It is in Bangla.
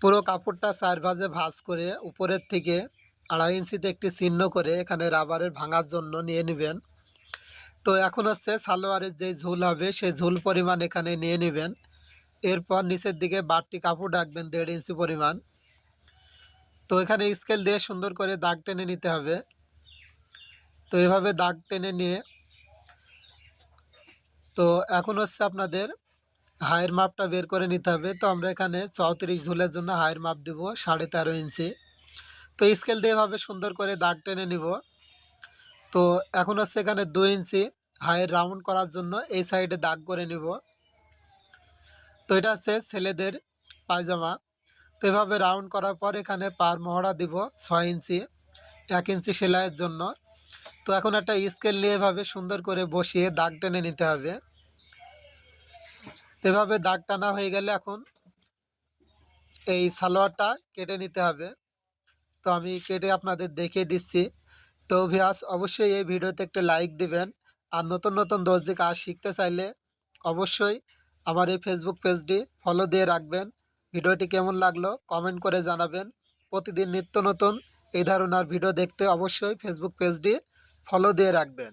পুরো কাপড়টা চার ভাজে ভাঁজ করে উপরের থেকে আড়াই ইঞ্চিতে একটি চিহ্ন করে এখানে রাবারের ভাঙার জন্য নিয়ে নেবেন। তো এখন হচ্ছে সালোয়ারের যে ঝুল হবে, সেই ঝুল পরিমাণ এখানে নিয়ে নেবেন। এরপর নিচের দিকে বাড়তি কাপড় রাখবেন দেড় ইঞ্চি পরিমাণ। তো এখানে স্কেল দিয়ে সুন্দর করে দাগ টেনে নিতে হবে। তো এভাবে দাগ টেনে নিয়ে, তো এখন হচ্ছে আপনাদের হায়ের মাপটা বের করে নিতে হবে। তো আমরা এখানে চৌত্রিশ ঝুলের জন্য হায়ের মাপ দিব সাড়ে তেরো ইঞ্চি। তো স্কেল দিয়ে এভাবে সুন্দর করে দাগ টেনে নিব। তো এখন হচ্ছে এখানে দুই ইঞ্চি হায়ের রাউন্ড করার জন্য এই সাইডে দাগ করে নিব। তো এটা হচ্ছে ছেলেদের পায়জামা। তো এভাবে রাউন্ড করার পর এখানে পার মহড়া দিব ছয় ইঞ্চি, এক ইঞ্চি সেলাইয়ের জন্য। তো এখন একটা স্কেল নিয়ে এভাবে সুন্দর করে বসিয়ে দাগ টেনে নিতে হবে। তো এভাবে দাগ টানা হয়ে গেলে এখন এই সালোয়ারটা কেটে নিতে হবে। তো আমি কেটে আপনাদের দেখিয়ে দিচ্ছি। তো ভিয়াস অবশ্যই এই ভিডিওতে একটা লাইক দিবেন। আর নতুন নতুন দর্জি কাজ শিখতে চাইলে অবশ্যই আমার এই ফেসবুক পেজটি ফলো দিয়ে রাখবেন। ভিডিওটি কেমন লাগল কমেন্ট করে জানাবেন। প্রতিদিন নিত্য নতুন এই ধরনের ভিডিও দেখতে অবশ্যই ফেসবুক পেজটি ফলো দিয়ে রাখবেন।